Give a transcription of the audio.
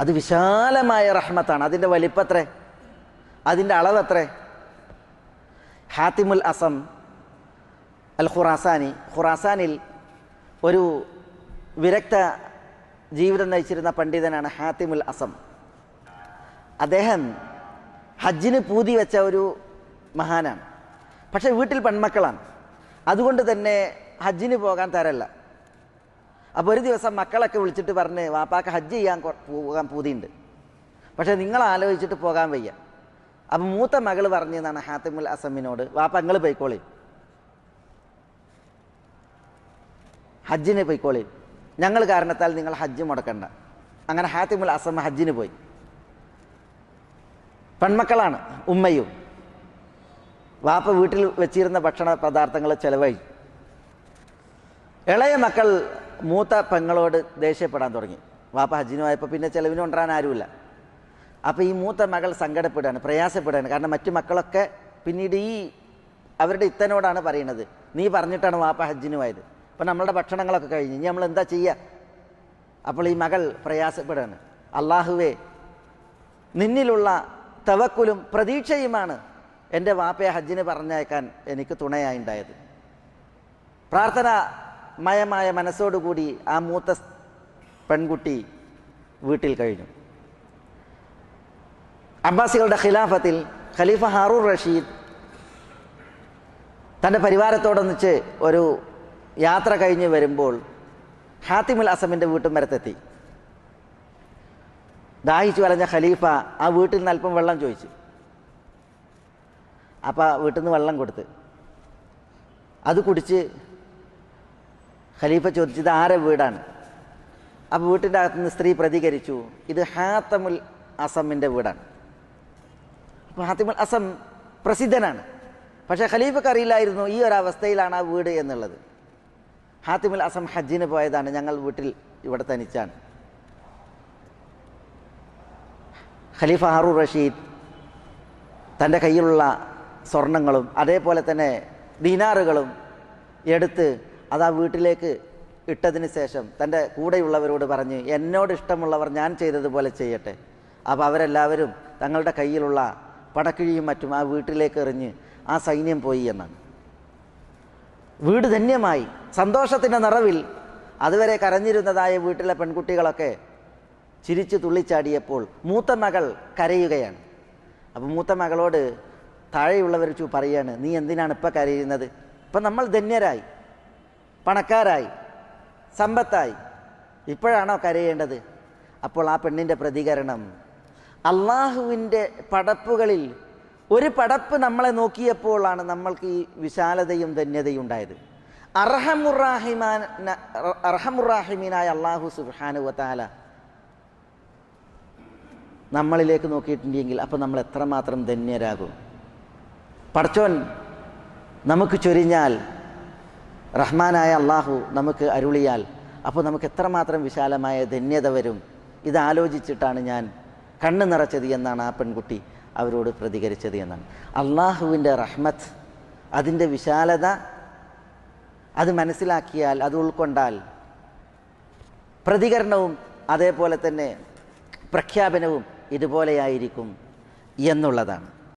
അത് വിശാലമായ റഹ്മത്താണ്. അതിന്റെ വലിപ്പത്രേ? അതിന്റെ അളവത്രേ? ഹാത്തിമുൽ അസം അൽ ഖുറാസാനി. ഖുറാസാനിൽ ഒരു വിരക്ത ജീവിതം നയിച്ചിരുന്ന പണ്ഡിതനാണ് ഹാത്തിമുൽ അസം. അദ്ദേഹം ഹജ്ജിന് പൂതി വെച്ച ഒരു മഹാനാണ്. പക്ഷേ വീട്ടിൽ പെൺമക്കളാണ്. അതുകൊണ്ട് തന്നെ ഹജ്ജിന് പോകാൻ തരല്ല. അപ്പോൾ ഒരു ദിവസം മക്കളൊക്കെ വിളിച്ചിട്ട് പറഞ്ഞ് വാപ്പാക്ക് ഹജ്ജ് ചെയ്യാൻ പോകാൻ പൂതിയുണ്ട്. പക്ഷേ നിങ്ങൾ ആലോചിച്ചിട്ട് പോകാൻ വയ്യ. അപ്പം മൂത്ത മകൾ പറഞ്ഞതാണ് ഹാത്തിമുൽ അസമിനോട് വാപ്പ നിങ്ങൾ പോയിക്കോളി. ഹജ്ജിന് പോയിക്കോളി. ഞങ്ങൾ കാരണത്താൽ നിങ്ങൾ ഹജ്ജ് മുടക്കണ്ട. അങ്ങനെ ഹാത്തിമുൽ അസം ഹജ്ജിന് പോയി. പെൺമക്കളാണ് ഉമ്മയും. വാപ്പ വീട്ടിൽ വെച്ചിരുന്ന ഭക്ഷണ പദാർത്ഥങ്ങൾ ചെലവഴി ഇളയ മക്കൾ മൂത്ത പെങ്ങളോട് ദേഷ്യപ്പെടാൻ തുടങ്ങി. വാപ്പ ഹജ്ജിന് പോയപ്പോൾ പിന്നെ ചെലവിന് കൊണ്ടുവരാൻ ആരുമില്ല. അപ്പോൾ ഈ മൂത്ത മകൾ സങ്കടപ്പെടുകയാണ് പ്രയാസപ്പെടുകയാണ്. കാരണം മറ്റു മക്കളൊക്കെ പിന്നീട് ഈ അവരുടെ ഇത്തനോടാണ് പറയുന്നത്. നീ പറഞ്ഞിട്ടാണ് വാപ്പ ഹജ്ജിന് പോയത്. അപ്പം നമ്മളുടെ ഭക്ഷണങ്ങളൊക്കെ കഴിഞ്ഞ് ഇനി നമ്മൾ എന്താ ചെയ്യുക അപ്പോൾ ഈ മകൾ പ്രയാസപ്പെടുകയാണ്. അള്ളാഹുവേ നിന്നിലുള്ള തവക്കുലും പ്രതീക്ഷയുമാണ് എന്റെ വാപ്പയെ ഹജ്ജിന് പറഞ്ഞയക്കാൻ എനിക്ക് തുണയായി ഉണ്ടായത്. പ്രാർത്ഥന മയമായ മനസ്സോടുകൂടി ആ മൂത്ത പെൺകുട്ടി വീട്ടിൽ കഴിഞ്ഞു. അബ്ബാസികളുടെ ഖിലാഫത്തിൽ ഖലീഫ ഹാറൂർ റഷീദ് തന്റെ പരിവാരത്തോടൊന്നിച്ച് ഒരു യാത്ര കഴിഞ്ഞ് വരുമ്പോൾ ഹാത്തിമുൽ അസമിന്റെ വീട്ടും വരത്തെത്തി ദാഹിച്ചു വലഞ്ഞ ഖലീഫ ആ വീട്ടിൽ നിന്ന് അല്പം വെള്ളം ചോദിച്ചു. അപ്പോൾ വീട്ടിൽ നിന്ന് വെള്ളം കൊടുത്ത്. അത് കുടിച്ച് ഖലീഫ ചോദിച്ചത് ആരെ വീടാണ്? അപ്പോൾ വീട്ടിന്റെ അകത്തുനിന്ന് സ്ത്രീ പ്രതികരിച്ചു ഇത് ഹാത്തമുൽ അസമിന്റെ വീടാണ്. അപ്പോൾ ഹാത്തിമുൽ അസം പ്രസിദ്ധനാണ്. പക്ഷേ ഖലീഫക്ക് അറിയില്ലായിരുന്നു ഈ ഒരു അവസ്ഥയിലാണ് ആ വീട് എന്നുള്ളത്. ഹാത്തിമുൽ അസം ഹജ്ജിന് പോയതാണ് ഞങ്ങൾ വീട്ടിൽ ഇവിടെ തനിച്ചാണ്. ഖലീഫ ഹാറു റഷീദ് തന്റെ കയ്യിലുള്ള സ്വർണങ്ങളും അതേപോലെ തന്നെ ദീനാറുകളും എടുത്ത് അത് ആ വീട്ടിലേക്ക് ഇട്ടതിന് ശേഷം തന്റെ കൂടെയുള്ളവരോട് പറഞ്ഞ് എന്നോട് ഇഷ്ടമുള്ളവർ ഞാൻ ചെയ്തതുപോലെ ചെയ്യട്ടെ. അപ്പോൾ അവരെല്ലാവരും തങ്ങളുടെ കയ്യിലുള്ള പടക്കിഴിയും മറ്റും ആ വീട്ടിലേക്ക് എറിഞ്ഞ് ആ സൈന്യം പോയി എന്നാണ്. വീട് ധന്യമായി. സന്തോഷത്തിന്റെ നിറവിൽ അതുവരെ കരഞ്ഞിരുന്നതായ വീട്ടിലെ പെൺകുട്ടികളൊക്കെ ചിരിച്ചു തുള്ളിച്ചാടിയപ്പോൾ മൂത്ത മകൾ കരയുകയാണ്. അപ്പോൾ മൂത്ത മകളോട് താഴെയുള്ളവർ ചു പറയാണ് നീ എന്തിനാണ് ഇപ്പം കരയുന്നത്? ഇപ്പം നമ്മൾ ധന്യരായി. പണക്കാരായി സമ്പത്തായി. ഇപ്പോഴാണോ കരയേണ്ടത്? അപ്പോൾ ആ പെണ്ണിന്റെ പ്രതികരണം അള്ളാഹുവിന്റെ പടപ്പുകളിൽ ഒരു പടപ്പ് നമ്മളെ നോക്കിയപ്പോഴാണ് നമ്മൾക്ക് ഈ വിശാലതയും ധന്യതയും ഉണ്ടായത്. അർഹമുറാഹിമാൻ അർഹമുറാഹിമീനായ അള്ളാഹു സുഹാനുവത്താല നമ്മളിലേക്ക് നോക്കിയിട്ടുണ്ടെങ്കിൽ അപ്പോൾ നമ്മൾ എത്രമാത്രം ധന്യരാകും? പടച്ചോൻ നമുക്ക് ചൊരിഞ്ഞാൽ റഹ്മാനായ അള്ളാഹു നമുക്ക് അരുളിയാൽ അപ്പോൾ നമുക്ക് എത്രമാത്രം വിശാലമായ ധന്യത വരും? ഇതാലോചിച്ചിട്ടാണ് ഞാൻ കണ്ണ് നിറച്ചത് എന്നാണ് ആ പെൺകുട്ടി അവരോട് പ്രതികരിച്ചത് എന്നാണ്. അള്ളാഹുവിന്റെ റഹ്മത്ത് അതിന്റെ വിശാലത അത് മനസ്സിലാക്കിയാൽ അത് ഉൾക്കൊണ്ടാൽ പ്രതികരണവും അതേപോലെ തന്നെ പ്രഖ്യാപനവും ഇതുപോലെയായിരിക്കും എന്നുള്ളതാണ്.